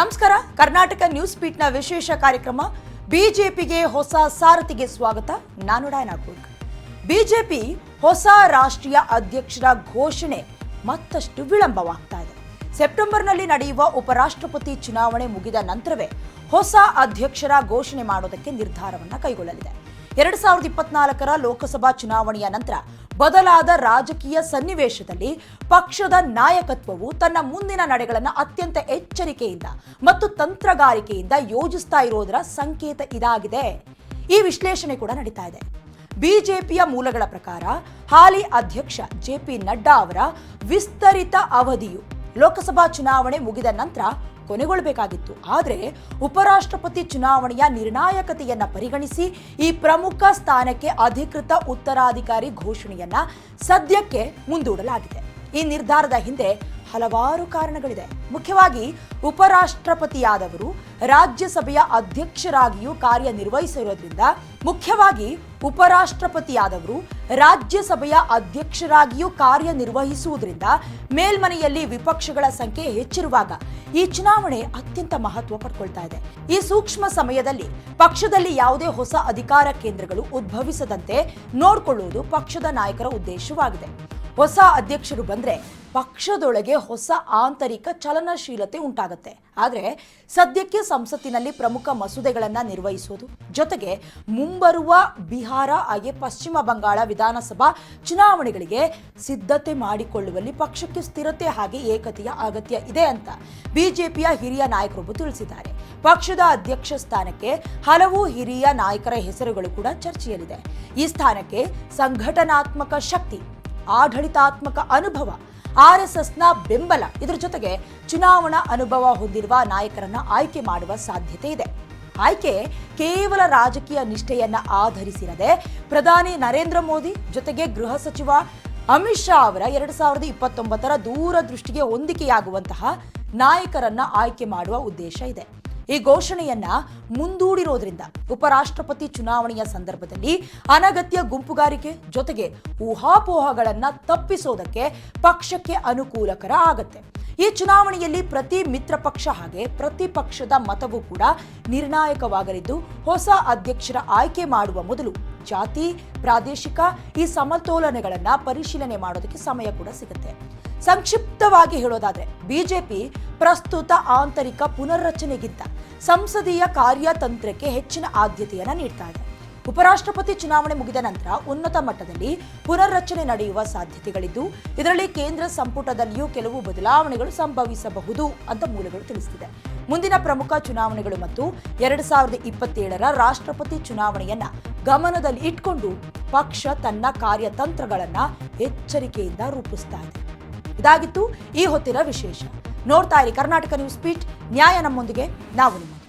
ನಮಸ್ಕಾರ. ಕರ್ನಾಟಕ ನ್ಯೂಸ್ ಪೀಟ್ನ ವಿಶೇಷ ಕಾರ್ಯಕ್ರಮ ಬಿಜೆಪಿಗೆ ಹೊಸ ಸಾರಥಿಗೆ ಸ್ವಾಗತ. ನಾನು ಡಾಯನಾ ಕುರ್ಕ್. ಬಿಜೆಪಿ ಹೊಸ ರಾಷ್ಟ್ರೀಯ ಅಧ್ಯಕ್ಷರ ಘೋಷಣೆ ಮತ್ತಷ್ಟು ವಿಳಂಬವಾಗ್ತಾ ಇದೆ. ಸೆಪ್ಟೆಂಬರ್ನಲ್ಲಿ ನಡೆಯುವ ಉಪರಾಷ್ಟ್ರಪತಿ ಚುನಾವಣೆ ಮುಗಿದ ನಂತರವೇ ಹೊಸ ಅಧ್ಯಕ್ಷರ ಘೋಷಣೆ ಮಾಡೋದಕ್ಕೆ ನಿರ್ಧಾರವನ್ನು ಕೈಗೊಳ್ಳಲಿದೆ. ಎರಡ್ ಸಾವಿರದ ಇಪ್ಪತ್ನಾಲ್ಕರ ಲೋಕಸಭಾ ಚುನಾವಣೆಯ ನಂತರ ಬದಲಾದ ರಾಜಕೀಯ ಸನ್ನಿವೇಶದಲ್ಲಿ ಪಕ್ಷದ ನಾಯಕತ್ವವು ತನ್ನ ಮುಂದಿನ ನಡೆಗಳನ್ನು ಅತ್ಯಂತ ಎಚ್ಚರಿಕೆಯಿಂದ ಮತ್ತು ತಂತ್ರಗಾರಿಕೆಯಿಂದ ಯೋಜಿಸ್ತಾ ಇರೋದರ ಸಂಕೇತ ಇದಾಗಿದೆ. ಈ ವಿಶ್ಲೇಷಣೆ ಕೂಡ ನಡೀತಾ ಇದೆ. ಬಿಜೆಪಿಯ ಮೂಲಗಳ ಪ್ರಕಾರ ಹಾಲಿ ಅಧ್ಯಕ್ಷ ಜೆ ಪಿ ನಡ್ಡಾ ಅವರ ವಿಸ್ತರಿತ ಅವಧಿಯು ಲೋಕಸಭಾ ಚುನಾವಣೆ ಮುಗಿದ ನಂತರ ಕೊನೆಗೊಳ್ಳಬೇಕಾಗಿತ್ತು ಆದರೆ ಉಪರಾಷ್ಟ್ರಪತಿ ಚುನಾವಣೆಯ ನಿರ್ಣಾಯಕತೆಯನ್ನ ಪರಿಗಣಿಸಿ ಈ ಪ್ರಮುಖ ಸ್ಥಾನಕ್ಕೆ ಅಧಿಕೃತ ಉತ್ತರಾಧಿಕಾರಿ ಘೋಷಣೆಯನ್ನ ಸದ್ಯಕ್ಕೆ ಮುಂದೂಡಲಾಗಿದೆ. ಈ ನಿರ್ಧಾರದ ಹಿಂದೆ ಹಲವಾರು ಕಾರಣಗಳಿದೆ. ಮುಖ್ಯವಾಗಿ ಉಪರಾಷ್ಟ್ರಪತಿಯಾದವರು ರಾಜ್ಯಸಭೆಯ ಅಧ್ಯಕ್ಷರಾಗಿಯೂ ಕಾರ್ಯನಿರ್ವಹಿಸಿರೋದ್ರಿಂದ ಮುಖ್ಯವಾಗಿ ಉಪರಾಷ್ಟ್ರಪತಿಯಾದವರು ರಾಜ್ಯಸಭೆಯ ಅಧ್ಯಕ್ಷರಾಗಿಯೂ ಕಾರ್ಯನಿರ್ವಹಿಸುವುದರಿಂದ ಮೇಲ್ಮನೆಯಲ್ಲಿ ವಿಪಕ್ಷಗಳ ಸಂಖ್ಯೆ ಹೆಚ್ಚಿರುವಾಗ ಈ ಚುನಾವಣೆ ಅತ್ಯಂತ ಮಹತ್ವ ಪಡ್ಕೊಳ್ತಾ ಇದೆ. ಈ ಸೂಕ್ಷ್ಮ ಸಮಯದಲ್ಲಿ ಪಕ್ಷದಲ್ಲಿ ಯಾವುದೇ ಹೊಸ ಅಧಿಕಾರ ಕೇಂದ್ರಗಳು ಉದ್ಭವಿಸದಂತೆ ನೋಡಿಕೊಳ್ಳುವುದು ಪಕ್ಷದ ನಾಯಕರ ಉದ್ದೇಶವಾಗಿದೆ. ಹೊಸ ಅಧ್ಯಕ್ಷರು ಬಂದ್ರೆ ಪಕ್ಷದೊಳಗೆ ಹೊಸ ಆಂತರಿಕ ಚಲನಶೀಲತೆ ಉಂಟಾಗುತ್ತೆ. ಆದರೆ ಸದ್ಯಕ್ಕೆ ಸಂಸತ್ತಿನಲ್ಲಿ ಪ್ರಮುಖ ಮಸೂದೆಗಳನ್ನು ನಿರ್ವಹಿಸುವುದು. ಜೊತೆಗೆ ಮುಂಬರುವ ಬಿಹಾರ ಹಾಗೆ ಪಶ್ಚಿಮ ಬಂಗಾಳ ವಿಧಾನಸಭಾ ಚುನಾವಣೆಗಳಿಗೆ ಸಿದ್ಧತೆ ಮಾಡಿಕೊಳ್ಳುವಲ್ಲಿ ಪಕ್ಷಕ್ಕೆ ಸ್ಥಿರತೆ ಹಾಗೆ ಏಕತೆಯ ಅಗತ್ಯ ಇದೆ ಅಂತ ಬಿಜೆಪಿಯ ಹಿರಿಯ ನಾಯಕರೊಬ್ಬರು ತಿಳಿಸಿದ್ದಾರೆ. ಪಕ್ಷದ ಅಧ್ಯಕ್ಷ ಸ್ಥಾನಕ್ಕೆ ಹಲವು ಹಿರಿಯ ನಾಯಕರ ಹೆಸರುಗಳು ಕೂಡ ಚರ್ಚೆಯಲ್ಲಿದೆ. ಈ ಸ್ಥಾನಕ್ಕೆ ಸಂಘಟನಾತ್ಮಕ ಶಕ್ತಿ, ಆಡಳಿತಾತ್ಮಕ ಅನುಭವ ಆರ್ಎಸ್ಎಸ್ನ ಬೆಂಬಲ. ಇದರ ಜೊತೆಗೆ ಚುನಾವಣಾ ಅನುಭವ ಹೊಂದಿರುವ ನಾಯಕರನ್ನ ಆಯ್ಕೆ ಮಾಡುವ ಸಾಧ್ಯತೆ ಇದೆ. ಆಯ್ಕೆ ಕೇವಲ ರಾಜಕೀಯ ನಿಷ್ಠೆಯನ್ನ ಆಧರಿಸಿರದೆ ಪ್ರಧಾನಿ ನರೇಂದ್ರ ಮೋದಿ ಜೊತೆಗೆ ಗೃಹ ಸಚಿವ ಅಮಿತ್ ಶಾ ಅವರ ಎರಡ್ ಸಾವಿರದ ಇಪ್ಪತ್ತೊಂಬತ್ತರ ದೂರದೃಷ್ಟಿಗೆ ಹೊಂದಿಕೆಯಾಗುವಂತಹ ನಾಯಕರನ್ನ ಆಯ್ಕೆ ಮಾಡುವ ಉದ್ದೇಶ ಇದೆ. ಈ ಘೋಷಣೆಯನ್ನ ಮುಂದೂಡಿರೋದ್ರಿಂದ ಉಪರಾಷ್ಟ್ರಪತಿ ಚುನಾವಣೆಯ ಸಂದರ್ಭದಲ್ಲಿ ಅನಗತ್ಯ ಗುಂಪುಗಾರಿಕೆ ಜೊತೆಗೆ ಊಹಾಪೋಹಗಳನ್ನ ತಪ್ಪಿಸೋದಕ್ಕೆ ಪಕ್ಷಕ್ಕೆ ಅನುಕೂಲಕರ ಆಗತ್ತೆ. ಈ ಚುನಾವಣೆಯಲ್ಲಿ ಪ್ರತಿ ಮಿತ್ರ ಪಕ್ಷ ಹಾಗೆ ಪ್ರತಿಪಕ್ಷದ ಮತವೂ ಕೂಡ ನಿರ್ಣಾಯಕವಾಗಲಿದ್ದು ಹೊಸ ಅಧ್ಯಕ್ಷರ ಆಯ್ಕೆ ಮಾಡುವ ಮೊದಲು ಜಾತಿ, ಪ್ರಾದೇಶಿಕ ಈ ಸಮತೋಲನೆಗಳನ್ನು ಪರಿಶೀಲನೆ ಮಾಡೋದಕ್ಕೆ ಸಮಯ ಕೂಡ ಸಿಗುತ್ತೆ. ಸಂಕ್ಷಿಪ್ತವಾಗಿ ಹೇಳೋದಾದ್ರೆ, ಬಿಜೆಪಿ ಪ್ರಸ್ತುತ ಆಂತರಿಕ ಪುನರ್ರಚನೆಗಿಂತ ಸಂಸದೀಯ ಕಾರ್ಯತಂತ್ರಕ್ಕೆ ಹೆಚ್ಚಿನ ಆದ್ಯತೆಯನ್ನ ನೀಡ್ತಾ ಇದೆ. ಉಪರಾಷ್ಟ್ರಪತಿ ಚುನಾವಣೆ ಮುಗಿದ ನಂತರ ಉನ್ನತ ಮಟ್ಟದಲ್ಲಿ ಪುನರ್ರಚನೆ ನಡೆಯುವ ಸಾಧ್ಯತೆಗಳಿದ್ದು, ಇದರಲ್ಲಿ ಕೇಂದ್ರ ಸಂಪುಟದಲ್ಲಿಯೂ ಕೆಲವು ಬದಲಾವಣೆಗಳು ಸಂಭವಿಸಬಹುದು ಅಂತ ಮೂಲಗಳು ತಿಳಿಸಿದೆ ಮುಂದಿನ ಪ್ರಮುಖ ಚುನಾವಣೆಗಳು ಮತ್ತು ಎರಡ್ ಸಾವಿರದ ಇಪ್ಪತ್ತೇಳರ ರಾಷ್ಟ್ರಪತಿ ಚುನಾವಣೆಯನ್ನ ಗಮನದಲ್ಲಿ ಇಟ್ಕೊಂಡು ಪಕ್ಷ ತನ್ನ ಕಾರ್ಯತಂತ್ರಗಳನ್ನ ಎಚ್ಚರಿಕೆಯಿಂದ ರೂಪಿಸ್ತಾ ಇದೆ. ಇದಾಗಿತ್ತು ಈ ಹೊತ್ತಿನ ವಿಶೇಷ. ನೋಡ್ತಾ ಇರಿ ಕರ್ನಾಟಕ ನ್ಯೂಸ್ ಪೀಟ್ ನ್ಯಾಯ ನಮ್ಮೊಂದಿಗೆ. ನಾವು ನಿಮ್ಮ